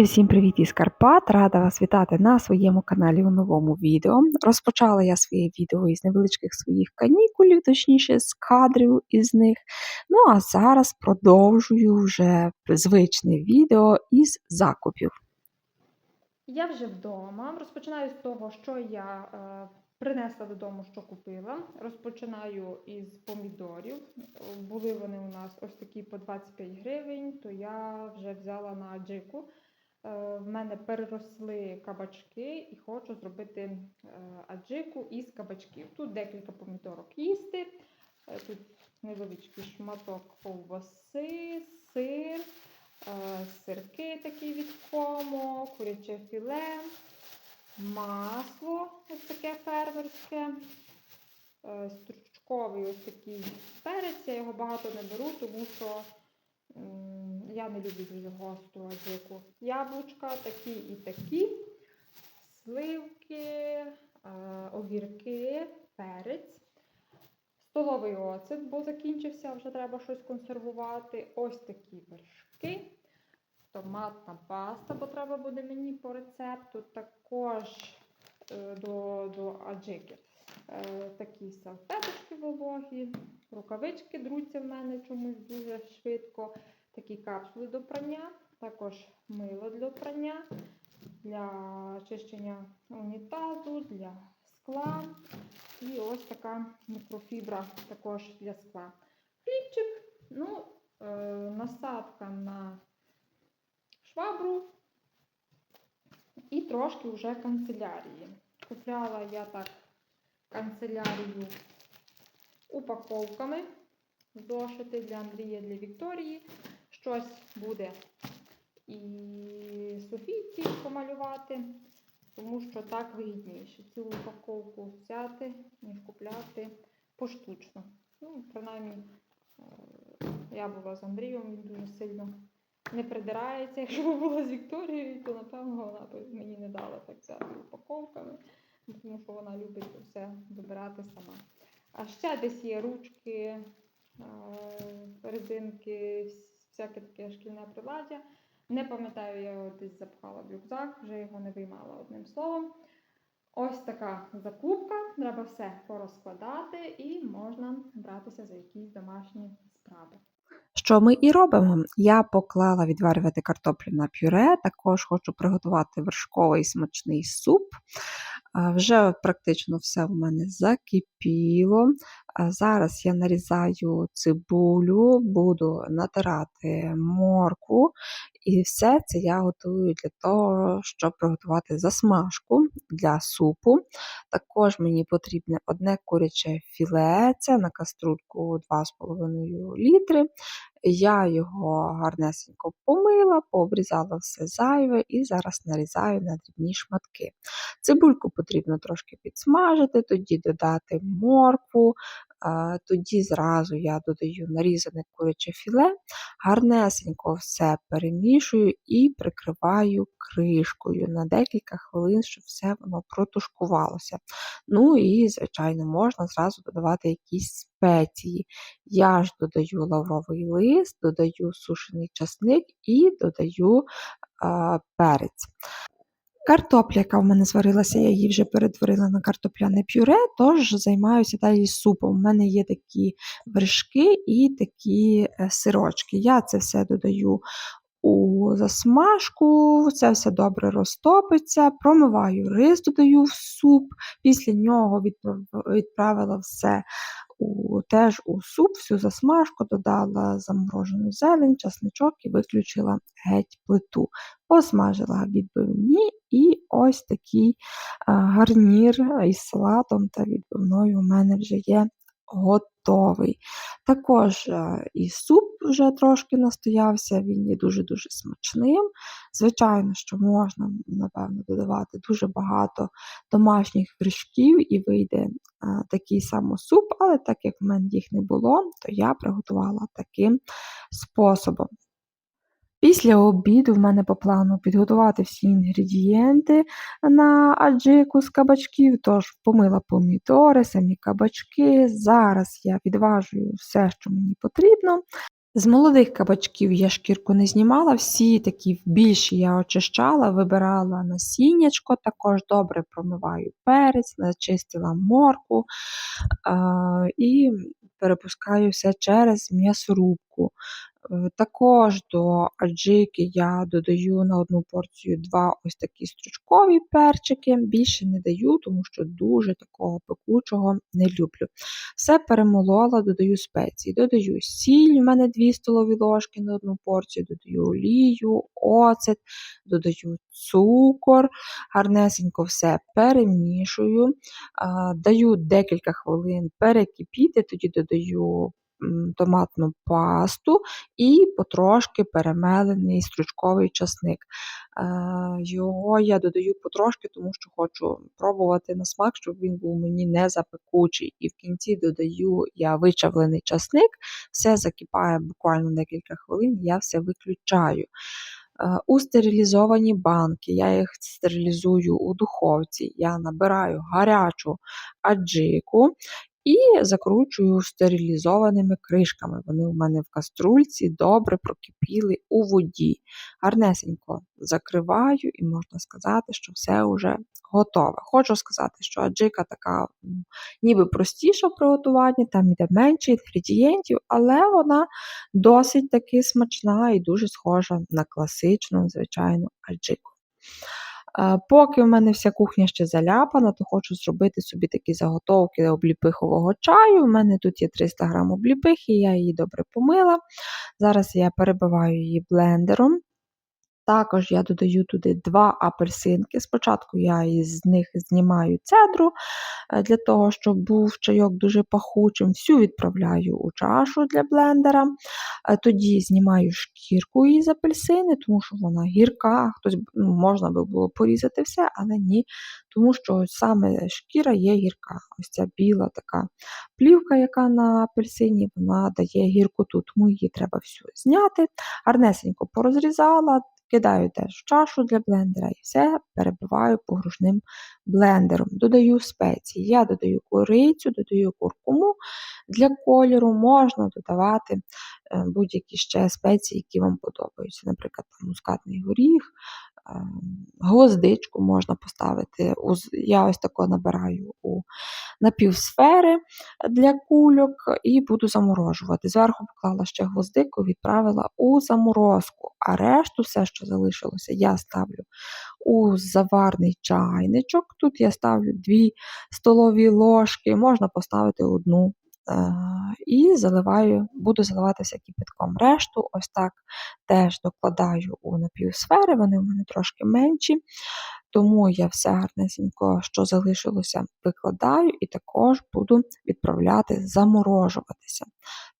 Друзі, всім привіт із Карпат! Рада вас вітати на своєму каналі у новому відео. Розпочала я своє відео із невеличких своїх канікулів, точніше з кадрів із них. Ну а зараз продовжую вже звичне відео із закупів. Я вже вдома. Розпочинаю з того, що я е, принесла додому, що купила. Розпочинаю із помідорів. Були вони у нас ось такі по 25 гривень, то я вже взяла на аджику. Е, в мене переросли кабачки і хочу зробити е, аджику із кабачків. Тут декілька помідорок їсти. Е, Тут невеличкий шматок ковбаси, сир, сирки такі від комо, куряче філе, масло ось таке фермерське, стручковий ось такий перець. Я його багато не беру, тому що я не люблю дуже гостру аджику. Яблучка такі і такі, сливки, е, огірки, перець. Столовий оцет, бо закінчився, вже треба щось консервувати. Ось такі вершки. Томатна паста, бо треба буде мені по рецепту. Також е, до, до аджики. Е, такі салфеточки вологі, рукавички друться в мене чомусь дуже швидко. Такі капсули до прання, також мило для прання, для очищення унітазу, для скла. І ось така мікрофібра також для скла. Хлібчик, ну, е, насадка на швабру і трошки вже канцелярії. Купляла я так канцелярію упаковками. Зошити для Андрія, для Вікторії. Щось буде і Софійці помалювати, тому що так вигідніше цю упаковку взяти, ніж купляти поштучно. Ну, принаймні, е, я була з Андрієм, він дуже сильно не придирається. Якщо б була з Вікторією, то напевно вона б мені не дала так взяти упаковками, тому що вона любить все вибирати сама. А ще десь є ручки, е, резинки, всяке таке шкільне приладдя. Не пам'ятаю, я його десь запхала в рюкзак, вже його не виймала одним словом. Ось така закупка. Треба все порозкладати і можна братися за якісь домашні справи. Що ми і робимо? Я поклала відварювати картоплю на пюре, також хочу приготувати вершковий смачний суп. Вже практично все в мене закипіло. Зараз я нарізаю цибулю, буду натирати моркву, і все це я готую для того, щоб приготувати засмажку для супу. Також мені потрібне одне куряче філе, це на каструльку 2,5 літри. Я його гарнесенько помила, пообрізала все зайве і зараз нарізаю на дрібні шматки. Цибульку потрібно трошки підсмажити, тоді додати моркву, тоді зразу я додаю нарізане куряче філе, гарнесенько все перемішую і прикриваю кришкою на декілька хвилин, щоб все воно протушкувалося. Ну і, звичайно, можна зразу додавати якісь спеції. Я ж додаю лавровий лист, додаю сушений часник і додаю а, перець. Картопля, яка в мене зварилася, я її вже перетворила на картопляне пюре, тож займаюся далі супом. У мене є такі вершки і такі е, сирочки. Я це все додаю у засмажку, це все добре розтопиться, промиваю рис, додаю в суп, після нього відправила все у, теж у суп, всю засмажку, додала заморожену зелень, часничок і виключила геть плиту. Посмажила відбивні і ось такий а, гарнір із салатом та відбивною у мене вже є готовий. Також е, і суп вже трошки настоявся, він є дуже-дуже смачним. Звичайно, що можна, напевно, додавати дуже багато домашніх вершків і вийде а, такий само суп, але так як в мене їх не було, то я приготувала таким способом. Після обіду в мене по плану підготувати всі інгредієнти на аджику з кабачків, тож помила помідори, самі кабачки. Зараз я відважую все, що мені потрібно. З молодих кабачків я шкірку не знімала, всі такі більші я очищала, вибирала насіннячко, також добре промиваю перець, начистила моркву а, і перепускаю все через м'ясорубку. Е, Також до аджики я додаю на одну порцію два ось такі стручкові перчики. Більше не даю, тому що дуже такого пекучого не люблю. Все перемолола, додаю спеції. Додаю сіль, в мене 2 столові ложки на одну порцію, додаю олію, оцет, додаю цукор, гарнесенько все перемішую, даю декілька хвилин перекипіти, тоді додаю томатну пасту і потрошки перемелений стручковий часник. Е, Його я додаю потрошки, тому що хочу пробувати на смак, щоб він був мені не запекучий. І в кінці додаю я вичавлений часник, все закипає буквально декілька хвилин, я все виключаю. Е, У стерилізовані банки, я їх стерилізую у духовці, я набираю гарячу аджику і закручую стерилізованими кришками. Вони у мене в каструльці добре прокипіли у воді. Гарнесенько закриваю, і можна сказати, що все вже готове. Хочу сказати, що аджика така ніби простіша в приготуванні, там йде менше інгредієнтів, але вона досить таки смачна і дуже схожа на класичну, звичайну аджику. Поки в мене вся кухня ще заляпана, то хочу зробити собі такі заготовки обліпихового чаю. У мене тут є 300 г обліпихи, я її добре помила. Зараз я перебиваю її блендером. Також я додаю туди 2 апельсинки. Спочатку я із них знімаю цедру е, для того, щоб був чайок дуже пахучим. Всю відправляю у чашу для блендера. Е, Тоді знімаю шкірку із апельсини, тому що вона гірка. Хтось ну, можна би було порізати все, але ні. Тому що саме шкіра є гірка. Ось ця біла така плівка, яка на апельсині, вона дає гіркоту, тому її треба всю зняти. Гарнесенько порозрізала, кидаю теж чашу для блендера і все перебиваю погружним блендером. Додаю спеції. Я додаю корицю, додаю куркуму для кольору, можна додавати е, будь-які ще спеції, які вам подобаються. Наприклад, мускатний горіх, гвоздичку можна поставити. Я ось тако набираю у напівсфери для кульок і буду заморожувати. Зверху поклала ще гвоздику, відправила у заморозку, а решту, все, що залишилося, я ставлю у заварний чайничок. Тут я ставлю 2 столові ложки, можна поставити одну. Е, І заливаю, буду заливати все кипятком. Решту ось так теж докладаю у напівсфери, вони в мене трошки менші. Тому я все гарнесенько, що залишилося, викладаю і також буду відправляти заморожуватися.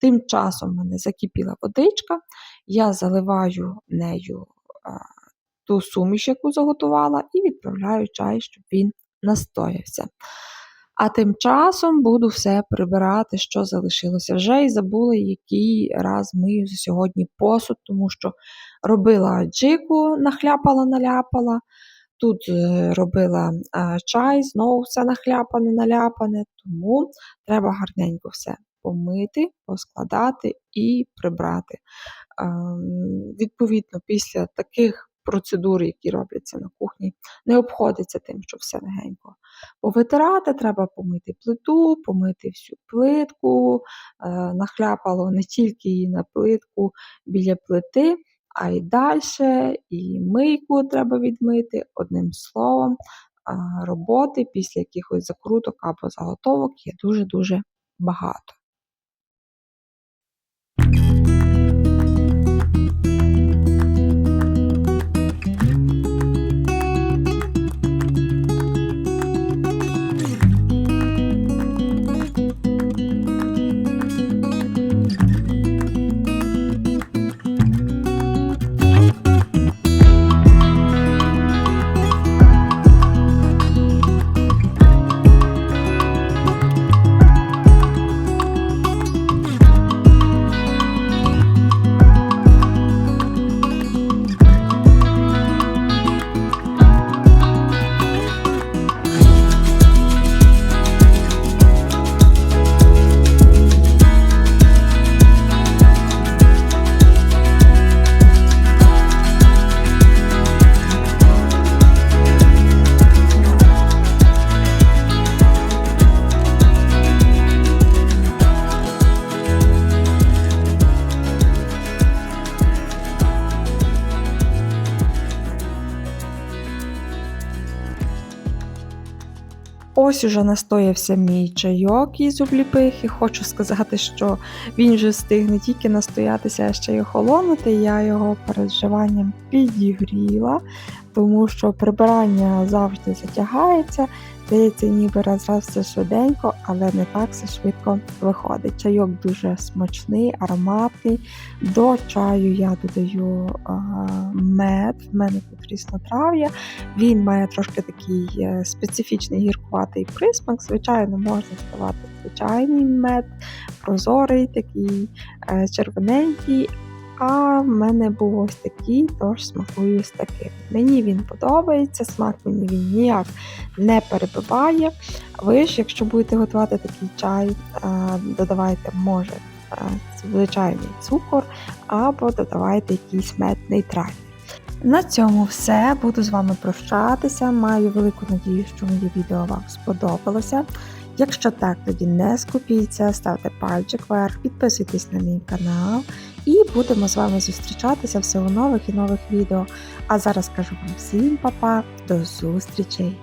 Тим часом в мене закипіла водичка, я заливаю нею а, ту суміш, яку заготувала, і відправляю чай, щоб він настоявся. А тим часом буду все прибирати, що залишилося. Вже і забула, який раз мию сьогодні посуд, тому що робила аджику, нахляпала, наляпала. Тут е, робила е, чай, знову все нахляпане, наляпане, тому треба гарненько все помити, поскладати і прибрати. Ем, Відповідно, після таких процедур, які робляться на кухні, не обходиться тим, що все легенько повитирати, треба помити плиту, помити всю плитку, е, нахляпало не тільки її на плитку біля плити, а й далі, і мийку треба відмити. Одним словом, роботи після якихось закруток або заготовок є дуже-дуже багато. Ось уже настоявся мій чайок із обліпихи. хочу сказати, що він вже встиг не тільки настоятися, а ще й охолонути. Я його перед вживанням підігріла, тому що прибирання завжди затягається. Здається, ніби раз раз все швиденько, але не так все швидко виходить. Чайок дуже смачний, ароматний. До чаю я додаю мед, в мене тут різнотрав'я. Він має трошки такий е, специфічний гіркуватий присмак. Звичайно, можна додавати звичайний мед, прозорий, такий е, червоненький. А в мене був ось такий, тож смакую з таким. Мені він подобається, смак мені він ніяк не перебиває. Ви ж, якщо будете готувати такий чай, е, додавайте, може, е, звичайний цукор, або додавайте якийсь мед нейтральний. На цьому все. Буду з вами прощатися. Маю велику надію, що моє відео вам сподобалося. Якщо так, тоді не скупіться, ставте пальчик вверх, підписуйтесь на мій канал і будемо з вами зустрічатися всього нових і нових відео. А зараз кажу вам всім па-па, до зустрічей!